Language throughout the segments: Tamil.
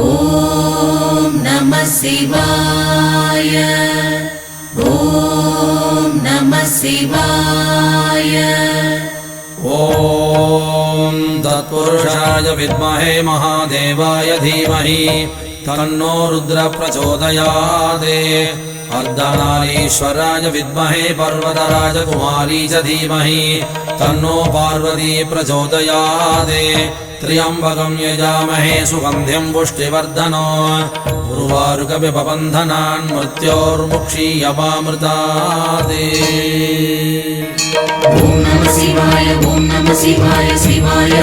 ॐ नमः शिवाय। ॐ नमः शिवाय। ॐ तत्पुरुषाय विद्महे महादेवाय धीमहि। तन्नो रुद्र प्रचोदयात् अर्धनारीश्वराय विद्महे पर्वतराजकुमारी च धीमहि तन्नो पार्वती प्रचोदयात्। त्र्यम्बकं यजामहे सुगन्धिं पुष्टिवर्धनो। उर्वारुकविपबन्धनान् मृत्योर्मुक्षीयमामृतात्। ॐ नमः शिवाय ॐ नमः शिवाय शिवाय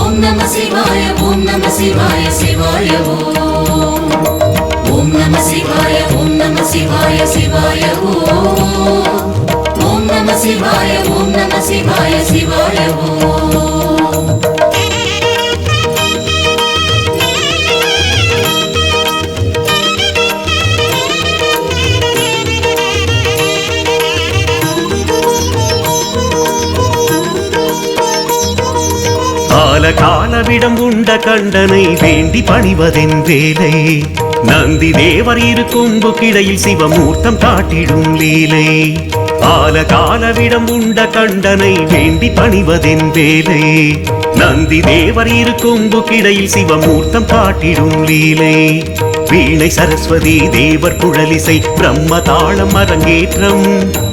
ॐ नमः शिवाय ॐ नमः शिवाय शिवाय ॐ நம சிவாய ஓம் நம சிவாய சிவாய ஓம் நம சிவாய ஓம் நம சிவாய சிவாய ஓம் கால காலவிடம் உண்ட கண்டனை வேண்டி பணிவதென் வேலை. நந்தி தேவர் இரு கொம்பு கிடையில் சிவமூர்த்தம் காட்டிடும் லீலை. கால காலவிடம் உண்ட கண்டனை வேண்டி பணிவதென் வேலை. நந்தி தேவர் இரு கொம்பு கிடையில் சிவமூர்த்தம் காட்டிடும் லீலை. வீணை சரஸ்வதி தேவர் குழலிசை பிரம்ம தாளம் அரங்கேற்றம்.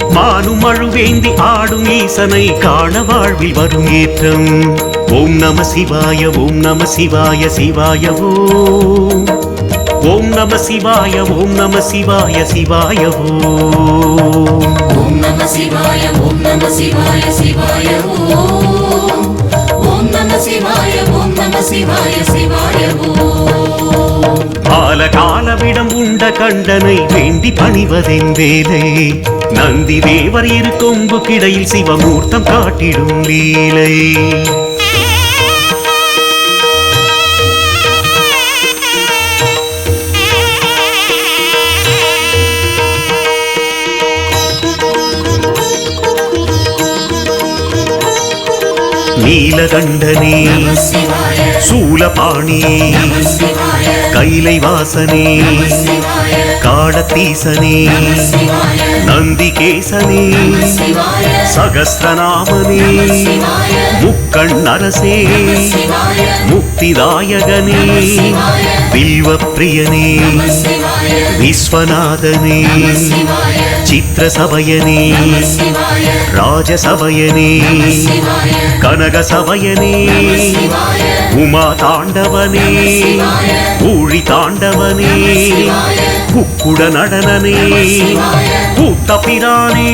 மானும் அழுவேந்தி ஆடும் ஈசனை காண வாழ்வில் வரும் ஏற்றம். ஓம் நம சிவாய ஓம் நம சிவாய சிவாய ஓம் ஓம் நம சிவாய ஓம் நம சிவாய சிவாய ஓம் நம சிவாய ஓம் நம சிவாய சிவாய ஓம் நம சிவாய ஓம் நம சிவாய சிவாய கால காலவிடம் உண்ட கண்டனை வேண்டி பணிவதென் வேலை. நந்தி தேவர் இரு கொம்பு கிடையில் சிவமூர்த்தம் காட்டிடும் லீலை. நீலகண்டனே சூலபாணியே கைலை வாசனே காடத்தீசனே நந்திகேசனே சகஸ்ரநாமனே முக்கண் அரசே முக்திதாயகனே வில்வப்பிரியனே விஸ்வநாதனே சித்திர சபயனே ராஜ சபயனே கனக சபயனே உமா தாண்டவனே. ஊழி தாண்டவனே. குக்குட நடனனே. கூட்ட பிரானே.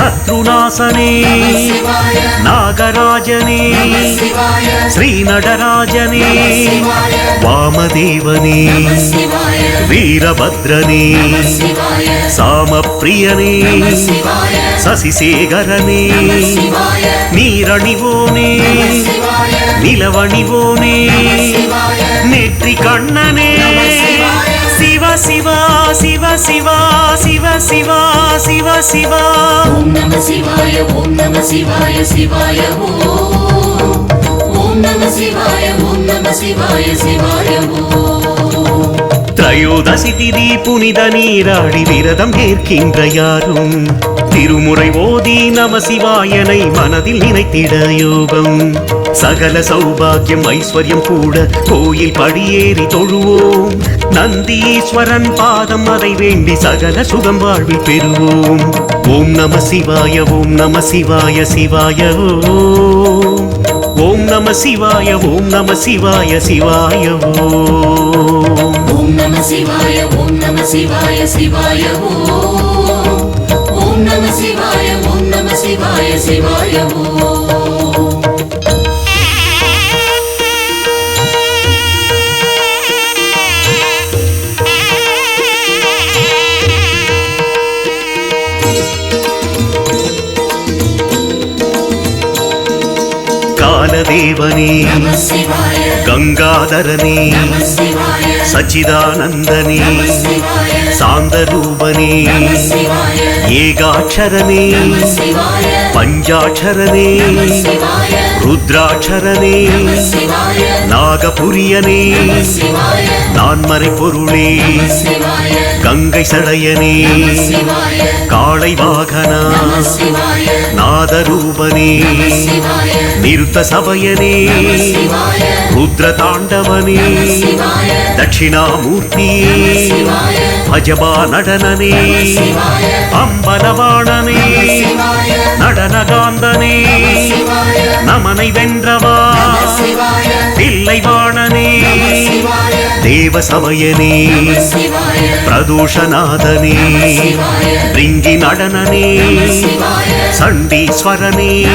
శత్రునాశనే నాగరాజనే శ్రీనడరాజనే వామదేవని వీరభద్రనే సామప్రియనే శశిశేఖరనే నీరణివోనే నిలవణివోనే నెత్రి కన్ననే శివ శివ శివ శివ శివ శివ சிவா சிவா. ஓம் நம சிவாய ஓம் நம சிவாய சிவாய ஓம் நம சிவாய ஓம் நம சிவாய சிவாய ஓம் திரையோதசி திதி புனித நீராடி விரதம் ஏற்கின்ற யாரும்? திருமுறை ஓதி நம சிவாயனை மனதில் நினைத்திட யோகம். சகல சௌபாகியம் ஐஸ்வர்யம் கூட கோயில் படியேறி தொழுவோம். நந்தீஸ்வரன் பாதம் அதை வேண்டி சகல சுகம் வாழ்வில் பெறுவோம். ஓம் நம சிவாய ஓம் நம சிவாய சிவாய ஓம் ஓம் நம சிவாய ஓம் நம சிவாய சிவாய ஓம் ஓம் நம சிவாய ஓம் நம சிவாய சிவாய ஓம் நம சிவாய ஓம் நம சிவாய சிவாய ஓம் பாலதேவனே கங்காதரனே. சச்சிதானந்தனே. சாந்தரூபனே. ஏகாட்சரனே. பஞ்சாட்சரனே. ருத்ராட்சரனே. நாகபுரியனே. நான்மறை பொருளே கங்கை சடையனே. காளை வாகனா நாதரூபனே. நிறுத்த சபயனே. ருத்ர தாண்டவனே நம தட்சிணாமூர்த்தியே அஜபா நடனனே. அம்பலவாணனே. நடனகாந்தனே. நமனை வென்றவா. சிவாய தில்லைவாணனே சிவாய தேவ சமயனே சிவாய பிரதோஷநாதனே. பிரிங்கி நடனனே. சண்டீஸ்வரனே.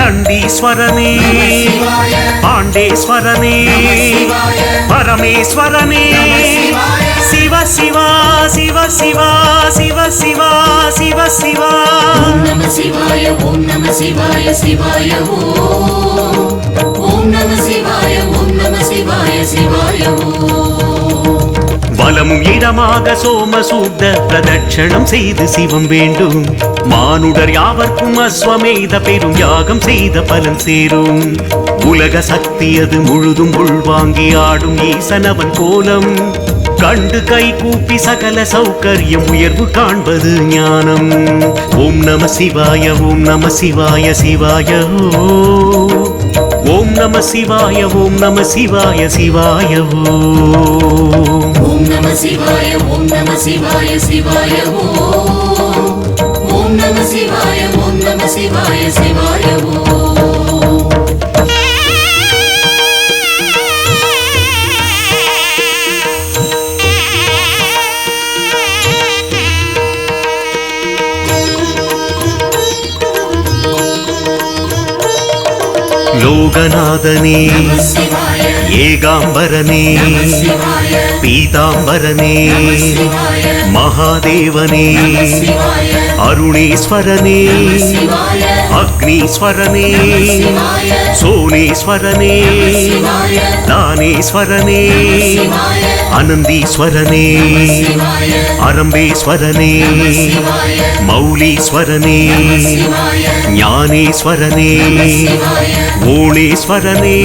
சிவாய தண்டீஸ்வரனே சிவாய பாண்டேஸ்வரனே சிவாய பரமேஸ்வரனே சிவ சிவா சிவ சிவா சிவ சிவா சிவ சிவா ஓம் நம சிவாய ஓம் நம சிவாய சிவாய ஓம் ஓம் நம சிவாய ஓம் காலமும் இடமாக சோமசூத்த பிரதட்சணம் செய்து சிவம் வேண்டும். மானுடர் யாவர்க்கும் அஸ்வமேத பெரும் யாகம் செய்த பலன் சேரும். உலக சக்தி அது முழுதும் உள்வாங்கி ஆடும் ஈசனவன் கோலம். கண்டு கை கூப்பி சகல சௌகரியம் உயர்வு காண்பது ஞானம். ஓம் நம சிவாய ஓம் நம சிவாய சிவாய ஓம் நம சிவாய ஓம் நம சிவாய சிவாய ஓ. நம சிவாய ஓம் நம சிவாய சிவாய ஓம். ஓம் நம சிவாய ஓம் நம சிவாய சிவாய ஓம். லோகநாதனே நம சிவாய ஏகாம்பரனே அருணேஸ்வரனே. அக்னீஸ்வரனே. சோனேஸ்வரனே. தானேஸ்வரனே. அனந்தீஸ்வரனே. அரம்பேஸ்வரனே மௌலீஸ்வரனே. ஞானேஸ்வரனே. சிவாய ஓணேஸ்வரனே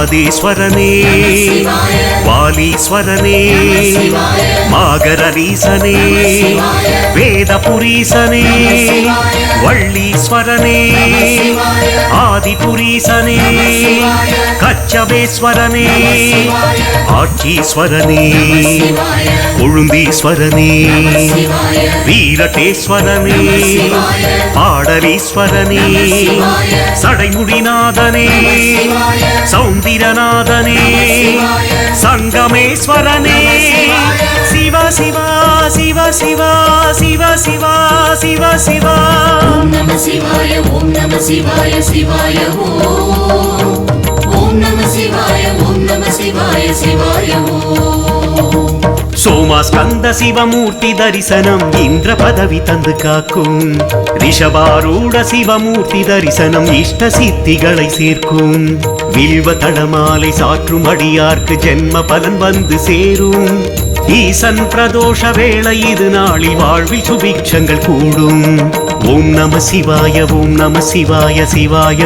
ஆதீஸ்வரனே வாலீஸ்வரனே. மாகரீசனே சிவாய வேதபுரீசனே. வள்ளீஸ்வரனே. சிவாய ஆதிபுரீசனே. சிவாய கச்சபேஸ்வரனே. ஆட்சீஸ்வரனே. சிவாய கொழுந்தீஸ்வரனே. வீரட்டேஸ்வரனே. பாடலீஸ்வரனே. சடைமுடிநாதனே. சிவாய சௌந்திரநாதனே சங்கமேஸ்வரனே சிவ சிவா சிவ சிவா சிவ சிவா சிவ சிவா ஓம் நம சிவாய ஓம் நம சிவாய சிவாய ஓம் சிவாய ஓம் நம சிவாய சிவாய ஓம் சோமாஸ்கந்த சிவமூர்த்தி தரிசனம் இந்திர பதவி தந்து காக்கும். ரிஷபாரூட சிவமூர்த்தி தரிசனம் இஷ்ட சித்திகளை சேர்க்கும். வில்வ தடமாலை சாற்றும் அடியார்க்கு ஜென்ம பலன் வந்து சேரும். ஈசன் பிரதோஷ வேளை இது நாளில் வாழ்வில் சுபிக்ஷங்கள் கூடும். ஓம் நம சிவாய ஓம் நம சிவாய சிவாய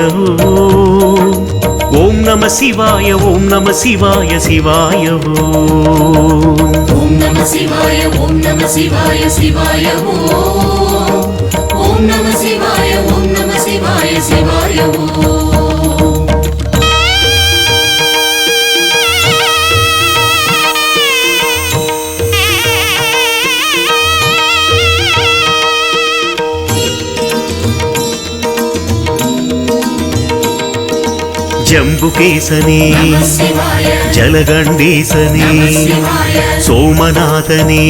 ஓம். நம சிவாய ஓம் நம சிவாய சிவாய ஓம் ஓம் நம சிவாய ஓம் நம சிவாய சிவாய ஓம் ஓம் நம சிவாய ஓம் நம சிவாய சிவாய ஓம் ஜம்புகேசனே நம சிவாய ஜலகண்டேசனே நம சிவாய சோமநாதனே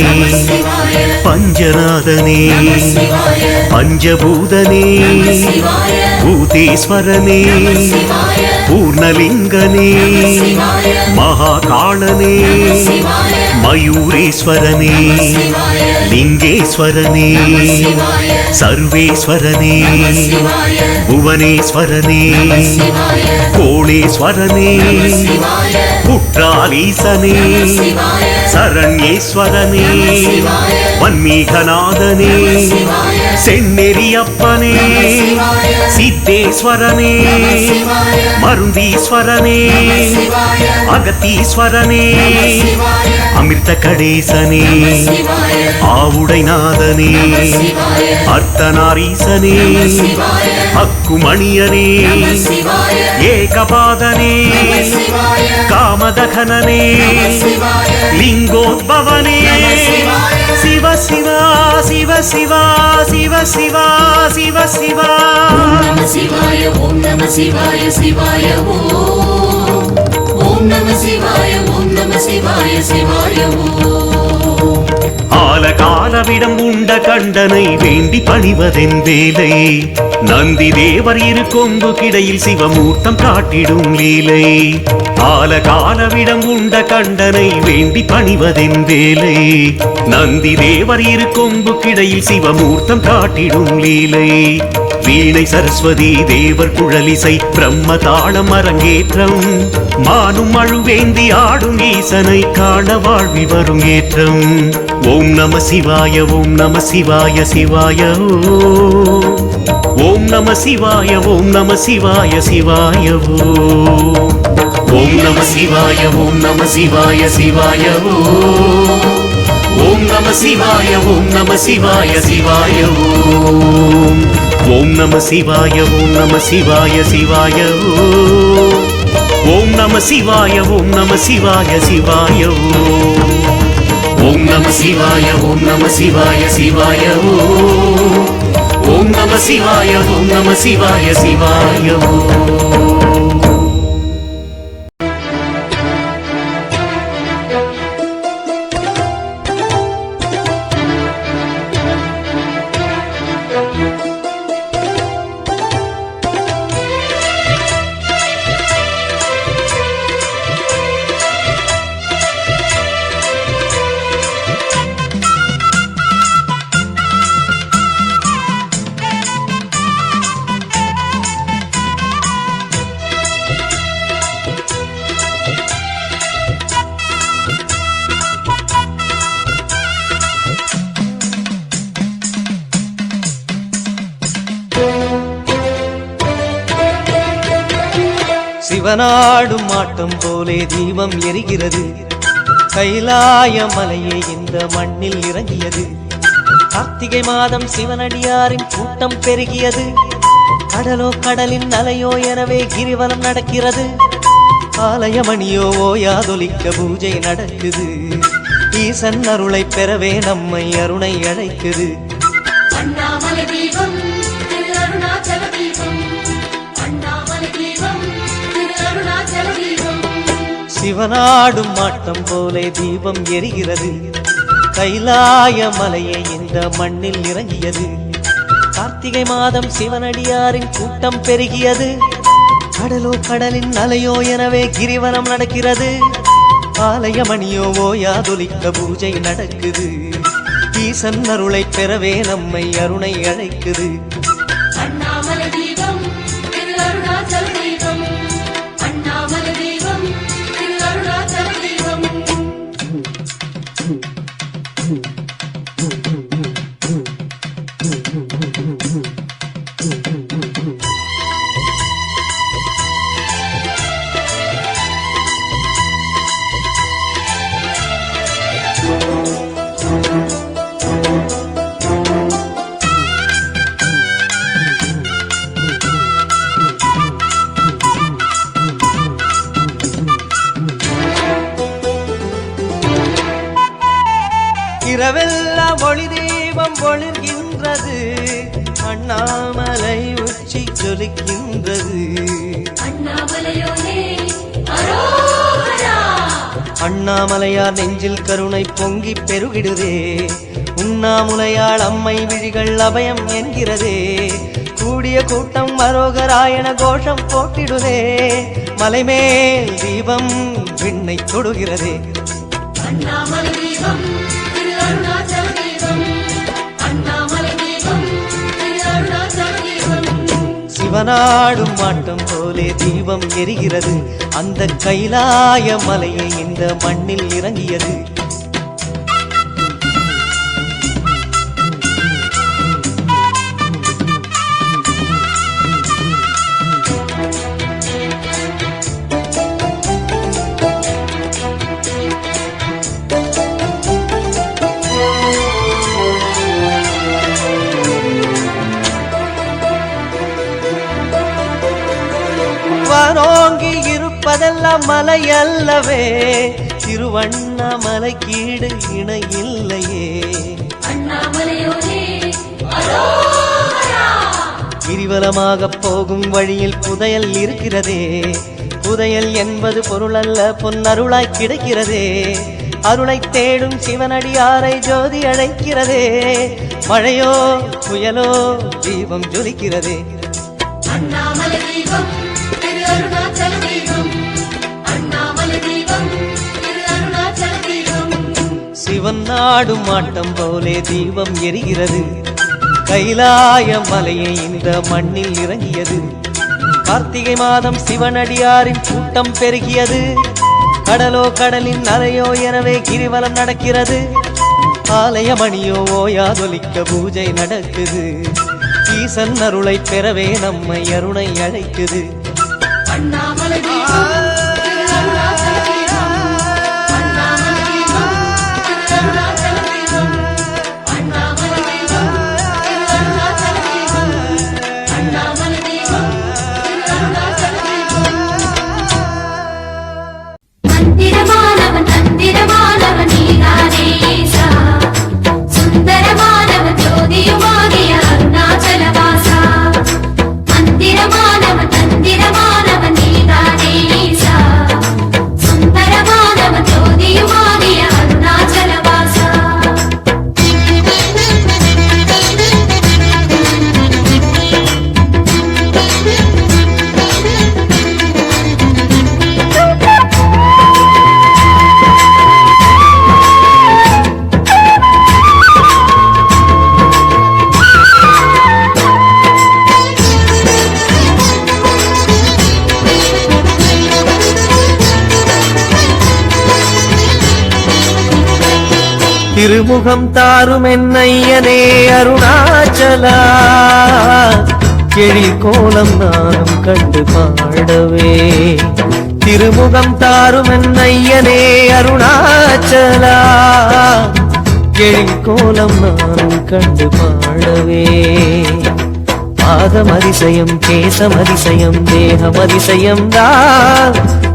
சிவாய மயூரேஸ்வரனே. லிங்கேஸ்வரனே. சர்வேஸ்வரனே. புவனேஸ்வரனே. கோளேஸ்வரனே. குற்றாலீசனே. சரண்யேஸ்வரனே. வன்மீகநாதனே. செந்நெறியப்பனே. சித்தேஸ்வரனே. மருந்தீஸ்வரனே. அகத்தீஸ்வரனே. அமி அமிர்த கடேசனே சிவாய ஆவுடைநாதனே சிவாய அர்த்தநாரீசனே சிவாய அக்குமணியனே சிவாய ஏகபாதனே சிவாய காமதகனனே சிவாய லிங்கோத்பவனே சிவாய. சிவ சிவா சிவ சிவா சிவ சிவா சிவ சிவா நம சிவாய ஓம் நம சிவாய சிவாய ஓம் ஓம் நம சிவாய ஓம் நம சிவாய சிவாய ஓம். ஆல காலவிடம் உண்ட கண்டனை வேண்டி பணிவதென் வேலை. நந்தி தேவர் இரு கொம்பு கிடையில் சிவமூர்த்தம் காட்டிடும் லீலை. ஆல காலவிடம் உண்ட கண்டனை வேண்டி பணிவதென் வேலை. நந்தி தேவர் இரு கொம்பு கிடையில் சிவமூர்த்தம் காட்டிடும் லீலை. வீணை சரஸ்வதி தேவர் குழலிசை பிரம்ம தாளம் அரங்கேற்றம். மானும் அழுவேந்தி ஆடும் ஈசனை காண வாழ்வி வரும் ஏற்றம். ஓம் நம சிவாய ஓம் நம சிவாய சிவாய ஓம். நம சிவாய ஓம் நம சிவாய சிவாய ஓம். நம சிவாய ஓம் நம சிவாய சிவாய ஓம். நம சிவாய ஓம் நம சிவாய சிவாய ஓம் நம சிவாய ஓம் நம சிவாய சிவாய ஓம் நம சிவாய ஓம் நம சிவாய சிவாய ஓ ஓம் நம சிவாய ஓம் நம சிவாய சிவாய ஓம் நம சிவாய ஓம் நம சிவாய சிவாய ஓ. சிவனாடும் மாட்டம் போலே தீபம் எரிகிறது. கைலாய மலையே இந்த மண்ணில் இறங்கியது. கார்த்திகை மாதம் சிவனடியாரின் கூட்டம் பெருகியது. கடலோ கடலின் அலையோ எனவே கிரிவலம் நடக்கிறது. ஆலயமணியோ ஓயாதொலிக்க பூஜை நடக்குது. ஈசன் அருளை பெறவே நம்மை அருணை அழைக்குது. சிவனாடும் மாட்டம் போலே தீபம் எரிகிறது. கைலாய மலையை இந்த மண்ணில் இறங்கியது. கார்த்திகை மாதம் சிவனடியாரின் கூட்டம் பெருகியது. கடலோ கடலின் அலையோ எனவே கிரிவனம் நடக்கிறது. ஆலயமணியோ ஓயாதொலிக்க பூஜை நடக்குது. ஈசன் அருளை பெறவே நம்மை அருணை அழைக்குது. அண்ணாமலையார் நெஞ்சில் கருணை பொங்கி பெருகிடுதே. உண்ணாமுலையாள் அம்மை விழிகள் அபயம் என்கிறதே. கூடிய கூட்டம் மரோகராயன கோஷம் போட்டிடுதே. மலைமேல் தீபம் விண்ணை தொடுகிறதே. அண்ணாமலை சிவனாடும் மாட்டம் போலே தீபம் எரிகிறது. அந்த கைலாய மலையை இந்த மண்ணில் இறங்கியது. இருப்பதெல்லாம் மலை அல்லவே திருவண்ணாமலை கீடு இணை இல்லையே. கிரிவலமாக போகும் வழியில் புதையல் இருக்கிறதே. புதையல் என்பது பொருளல்ல பொன்னருளாய் கிடைக்கிறதே. அருளை தேடும் சிவனடியாரை ஜோதி அழைக்கிறதே. மழையோ புயலோ தீபம் ஜொலிக்கிறதே. அண்ணாமலை தீபம். சிவன் நாடும் ஆட்டம் போலே தீபம் எரிகிறது. கைலாய மலையை இந்த மண்ணில் இறங்கியது. கார்த்திகை மாதம் சிவனடியாரின் கூட்டம் பெருகியது. கடலோ கடலின் அலையோ எனவே கிரிவலம் நடக்கிறது. ஆலய மணியோ ஓயாதொலிக்க பூஜை நடக்குது. ஈசன் அருளை பெறவே நம்மை அருணை அழைக்குது. அண்ணாமலை திருமுகம் தாரும் என்னையனே அருணாச்சலா. எழில் கோலம் நானும் கண்டு பாடவே. திருமுகம் தாரும் என்னையனே அருணாச்சலா. எழில் கோலம் நானும் கண்டு பாடவே. பாதமதிசயம் கேசமதிசயம் தேகமதிசயம் தான்.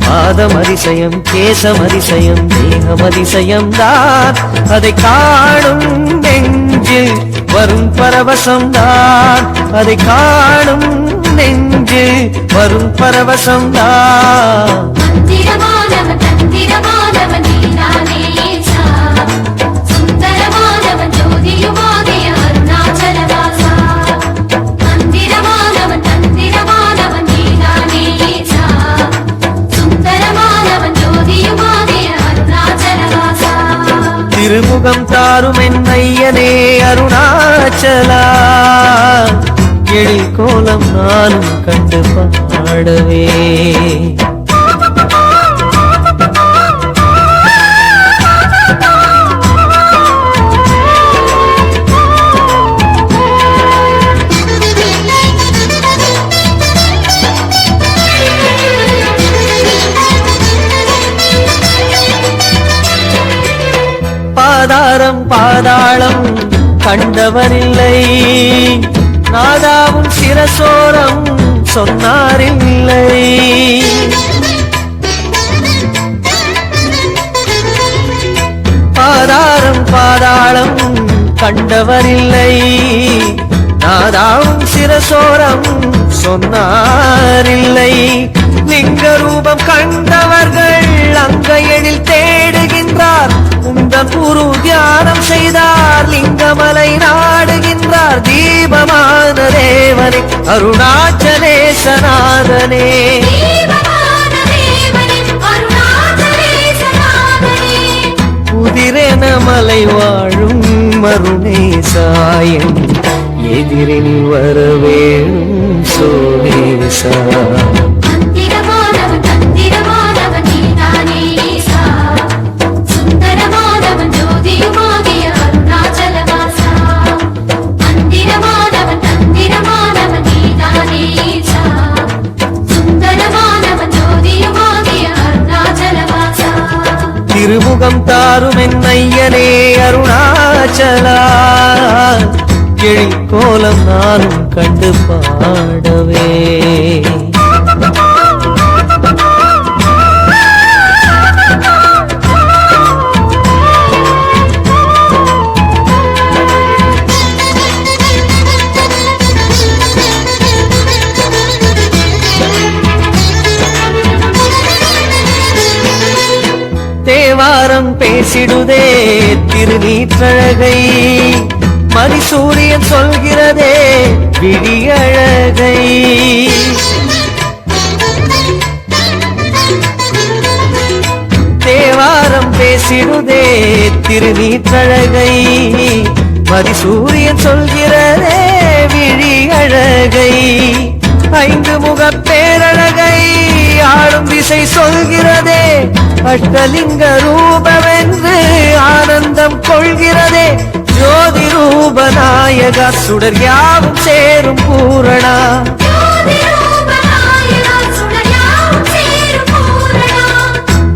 பாதமதிசயம் கேசமதிசயம் தேகமதிசயம் தான். அதை காணும் நெஞ்சில் வரும் பரவசம் தான். அதை காணும் நெஞ்சு வரும் பரவசம் தான். தந்திரமானவன் தந்திரமானவன் நீ நானே. திருமுகம் தாரும் என்னையனே அருணாச்சலா. எழில் கோலம் நானும் கண்டு பாடவே. சொன்னாரில்லை லிங்க ரூபம் கண்டவர்கள் அங்க எழில் தேடுகின்றார். உந்தன் குரு தியானம் செய்தார் லிங்கமலை நாடுகின்றார். தீபமான தேவனே அருணாச்சலேசநாதனே. தீபமான தேவனே அருணாச்சலேசநாதனே. மருணே சாயம் எதிரில் வரவேணும் அருணாச்சலவாசா திருமுகம் தாரும் என் ஐயனே அருணாச்சலா எழிற்கோலம் நானும் கண்டு பாடவே. தேவாரம் பேசிடுதே திருநீற்றழகை. சூரியன் சொல்கிறதே விழியழகை தேவாரம் பேசிடுதே திருநீற்றழகை. மதிசூரியன் சொல்கிறதே விழியழகை ஐந்து முகப் பேரழகை ஆளும் திசை சொல்கிறதே. அஷ்டலிங்க ரூபமென்று ஆனந்தம் கொள்கிறதே. ஜோதி ரூபநாயக சுடர் யாவும் சேரும் பூரணா.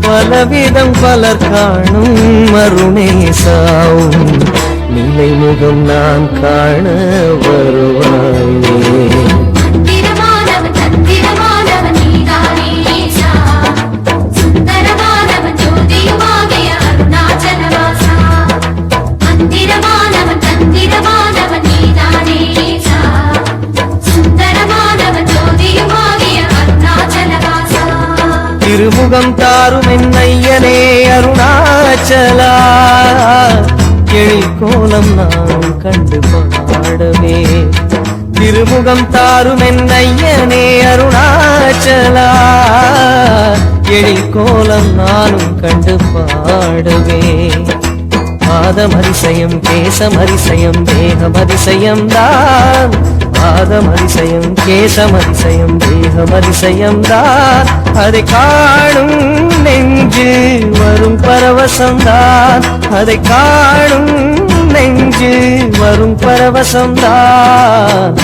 பலவிதம் பலர் காணும் மருணேசாவும் நிலை முகம் நான் காண வருவாயே. திருமுகம் தாரும் என்னையனே ஐயனே அருணாச்சலா எழிற்கோலம் நான் கண்டு பாடவே. திருமுகம் தாரும் என்னையனே ஐயனே அருணாச்சலா எழிற்கோலம் நானும் கண்டு பாடவே. பாதமரிசயம் கேசமரிசயம் தேகமரிசயம் தான். வாதம் அதிசயம் கேசம் அதிசயம் தேகம் அதிசயம் தான் அதை காணும் நெஞ்சு வரும் பரவசம் தான் அதை காணும் நெஞ்சு வரும் பரவசம் தான்